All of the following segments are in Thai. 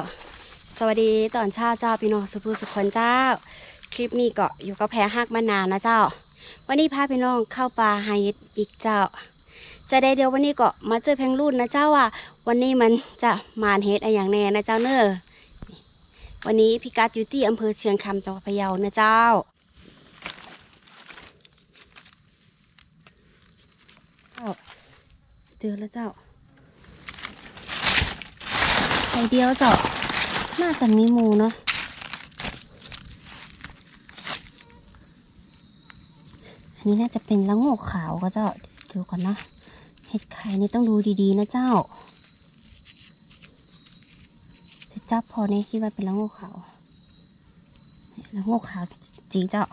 ก็สวัสดีตอนเช้าเจ้าพี่น้องสุภูสุขคนเจ้า คลิปนี้ก็อยู่กับแพรฮักมานานนะเจ้า วันนี้พาพี่น้องเข้าป่าไฮดอีกเจ้า จะได้เดียววันนี้ก็มาเจอเพงรุ่นนะเจ้าว่า วันนี้มันจะมานเฮ็ดอะไรอย่างแน่นะเจ้าเนอวันนี้พี่กัดอยู่ที่อำเภอเชียงคำจังหวัดพะเยานะเจ้าเจ้าเจอแล้วเจ้า ใส่เดียวเจ้าน่าจะมีหมูเนาะอันนี้น่าจะเป็นละโงกขาวก็เจ้าดูก่อนนะเห็ดไข่นี่ต้องดูดีๆนะเจ้าจะจับพอเนี่ยคิดว่าเป็นละโงกขาวละโงกขาวจริงเจ้า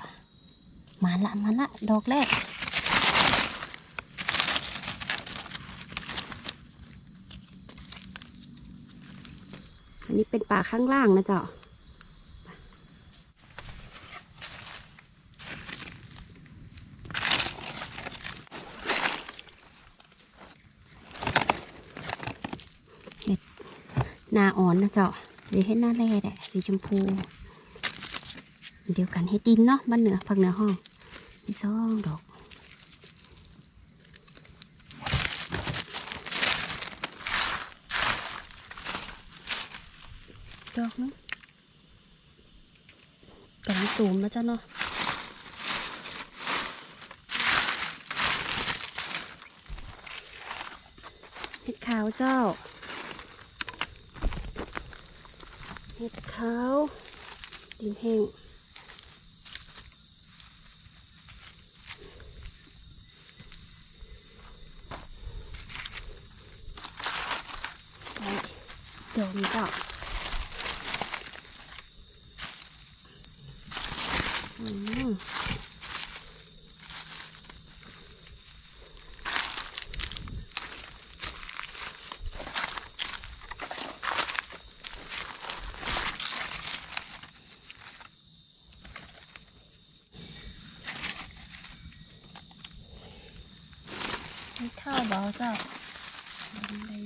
มาละมาละดอกแรก อันนี้เป็นป่าข้างล่างนะเจ้าเห็ดน้าอ่อนนะเจ้าหรือเห็ดหน้าแร่แหละสีชมพู เดียวกันเห็ดดินเนาะบ้านเหนือผักเหนือห้องมีสองดอก ดอกเนาะกำลังตูมแล้วจ้าเนาะเห็ดขาวเจ้า เห็ดขาว ดินแห้งเดี๋ยวนี้จ้า อืม ไม่เข้าเบาเจ้าอาไปเลย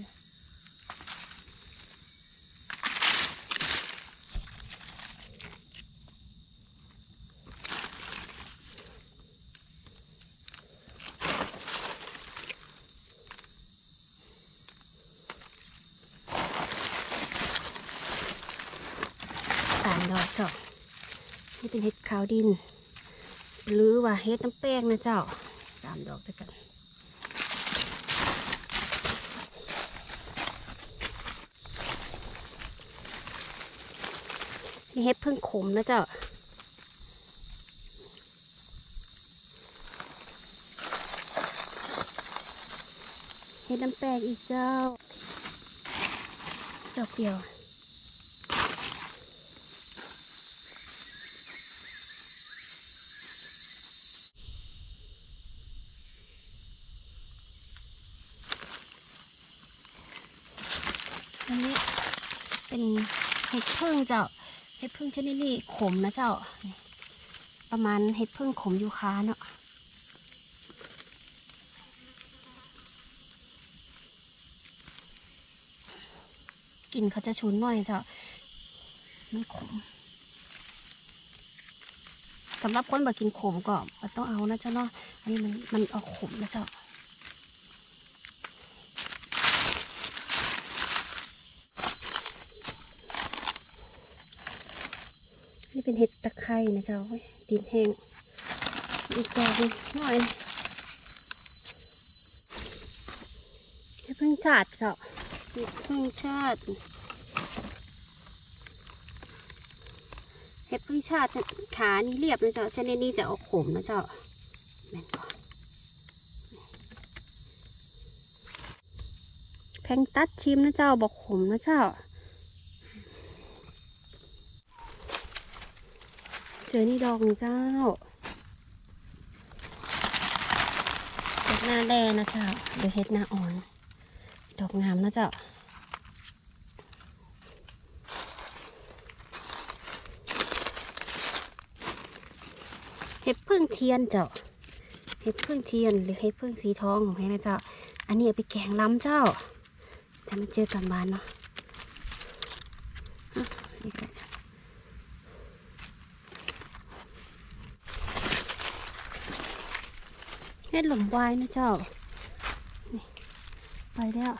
สามดอกเจ้านี่เป็นเห็ดขาวดิน หรือว่าเห็ดน้ำแป้งนะเจ้าสามดอกด้วยกัน นี่เห็ดพึ่งขมนะเจ้าเห็ดน้ำแป้งอีกเจ้าดอกเดียวอันนี้เป็นเห็ดพึ่งเจ้า เห็ดพึ่งชนิดนี้ขมนะเจ้า ประมาณเห็ดพึ่งขมยูคาเนาะกลิ่นเขาจะฉุนหน่อยเจ้าไม่ขมสำหรับคนบ่กินขมก็ต้องเอานะเจ้าเนาะอันนี้มันมันออกขมนะเจ้าี่เป็นเห็ดตะไคร่นะเจ้าดินแห้งอีกดอกหนึ่งหน่อยเห็ดพึ่งชาติเจ้าเห็ดพึ่งชาติเห็ดพึ่งชาติขานี่เรียบนะเจ้าชนิดนี้จะออกขมนะเจ้าแม่นก่อนแพงตัดชิมนะเจ้าบอกขมนะเจ้า เจอนี่ดอกนึ่เจ้าเห็ดหน้าแดงนะเจ้าหรือเห็ดหน้าอ่อน ดอกงามนะเจ้าเห็ดพึ่งเทียนเจ้าเห็ดพึ่งเทียนหรือเห็ดพึ่งสีทองของแพนะเจ้า อันนี้เอาไปแกงล้ำเจ้า แต่มันเจอตอนบานเนาะ อะอีกแล้วเฮ็ ดหลุมวายนะเจ้า นี่ไปแล้ว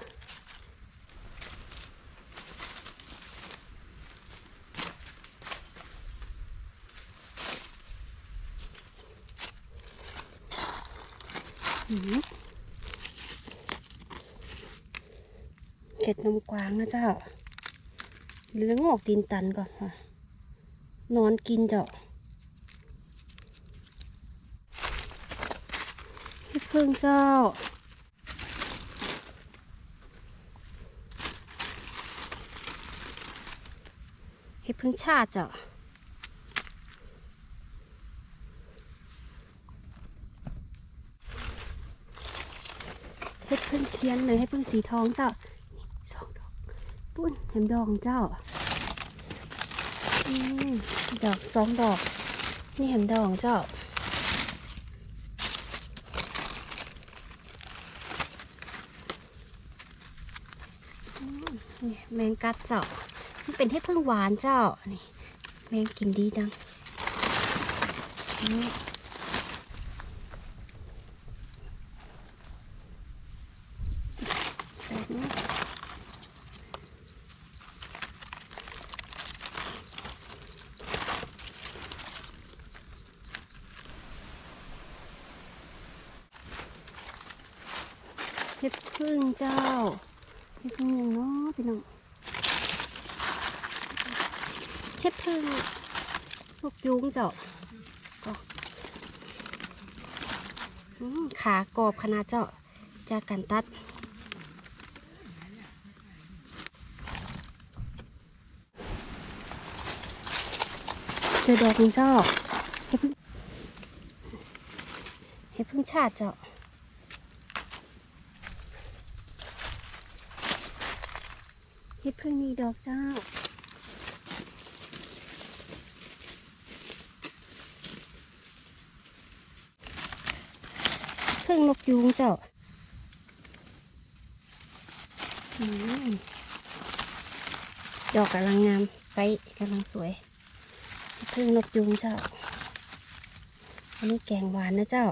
เห็ดนมกวางนะเจ้าเหลืองอกตีนตันก่อนค่ะ นอนกินเจ้าเห็ด พึ่งเจ้า เห็ดพึ่งชาเจ้าเฮ็ดพึ่งเทียนเลยให้พึ่งสีทองเจ้าสองดอกปุ้นแหมดอกของเจ้าอืมดอกสองดอก นี่แหมดอกของเจ้า อืม นี่แมงกัดเจ้า มันเป็นเห็ดพึ่งหวานเจ้า นี่แมงกินดีจังนี่เห็ดพึ่งเจ้า เห็ดพึ่งย่างเน้อพี่น้องเห็ดพึ่งลูกยุงเจ้าก็ขากรอบขนาดเจ้าจากการตัดเจอดอกนึงเจ้าเห็ดพึ่เพึ่งชาติเจ้า เห็ดพึ่งมีดอกเจ้าพึ่งนกยูงเจ้าดอกกำลังงามไซส์กำลังสวยพึ่งนกยูงเจ้า อันนี้แกงหวานนะเจ้า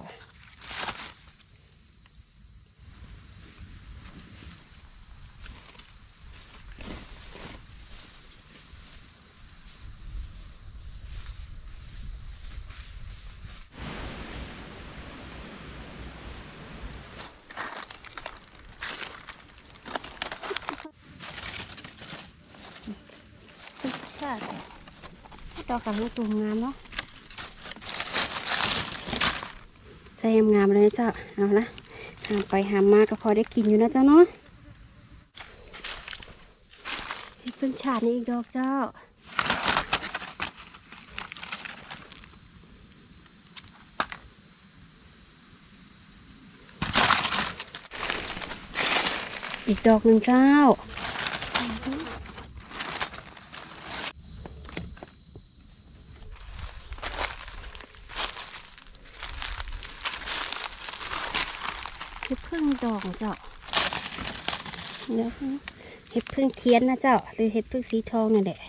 ดอกกำลังตูมงามเนาะใส่งามเลยนะเจ้าเอาละหามไปหามมาก็พอได้กินอยู่นะเจ้าเนาะนี่เป็นชาตินี่อีกดอกเจ้าอีกดอกหนึ่งเจ้า เห็ดพึ่งดอกเจ้าเนื้อเห็ดพึ่งเทียนนะเจ้า หรือเห็ดพึ่งสีทองนี่แหละ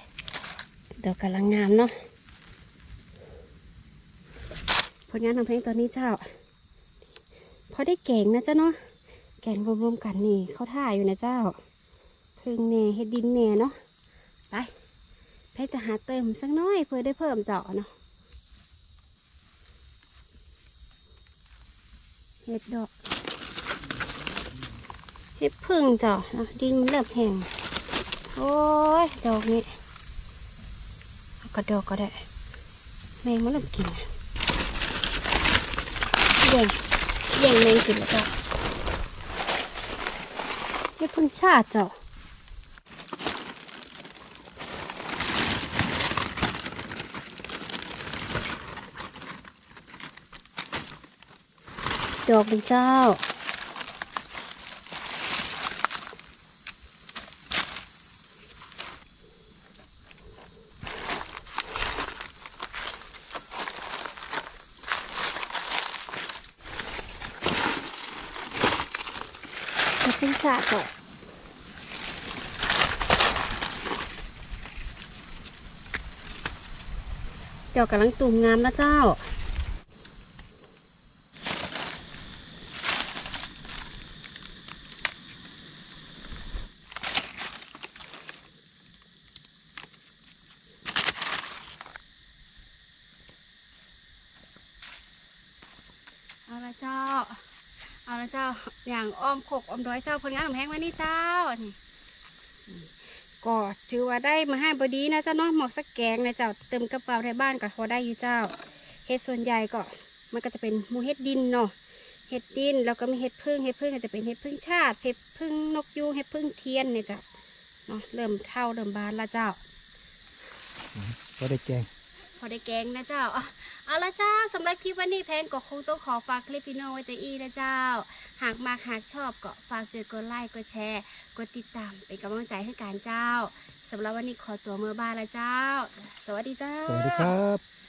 ดอกกำลังงามเนาะผลงานของเพลงตอนนี้เจ้า พอได้แกงนะเจ้าเนาะแกงรวมๆกันนี่เขาท่าอยู่นะเจ้าพึ่งแหน่เห็ดดินแหน่เนาะไปเพชรจะหาเติมสักน้อยเพื่อได้เพิ่มเจาะเนาะเห็ดดอก เห็ดพึ่งจ้ะนะดินเริ่มแห้งโอ้ยดอกนี้กระดอกก็ได้แมงมันเริ่มกินแย่งแย่งแมงกินแล้วจ้ะเห็ดพึ่งชาจ้ะดอกดีเจ้า จะเป็นสะตกเจ้ากำลังตุ่มงามนะเจ้า เอาละเจ้าอย่างอ้อมขกอ้อมด้อยเจ้าผลงานของแพงมานี่เจ้านี่อืมก็ถือว่าได้มาให้บดีนะเจ้าเนาะหมอกสักแกงนะเจ้าเติมกระเป๋าในบ้านก็พอได้อยู่เจ้าเห็ดส่วนใหญ่ก็มันก็จะเป็นหมูเห็ดดินเนาะเห็ดดินแล้วก็มีเห็ดพึ่งเห็ดพึ่งก็จะเป็นเห็ดพึ่งชาติเห็ดพึ่งนกยูงเห็ดพึ่งเทียนเนี่ยเจ้าเนาะเริ่มเท่าเริ่มบานละเจ้าก็ได้แกงพอได้แกงนะเจ้าอะ เอาละเจ้าสำหรับคลิปวันนี้แพงก็คงต้องขอฝากคลิปพี่น้องไว้แต่อีนะเจ้า หากมากหากชอบก็ฝากเจอกดไลค์กดแชร์กดติดตามเป็นกำลังใจให้การเจ้าสำหรับวันนี้ขอตัวเมื่อบ้านละเจ้า สวัสดีเจ้า สวัสดีครับ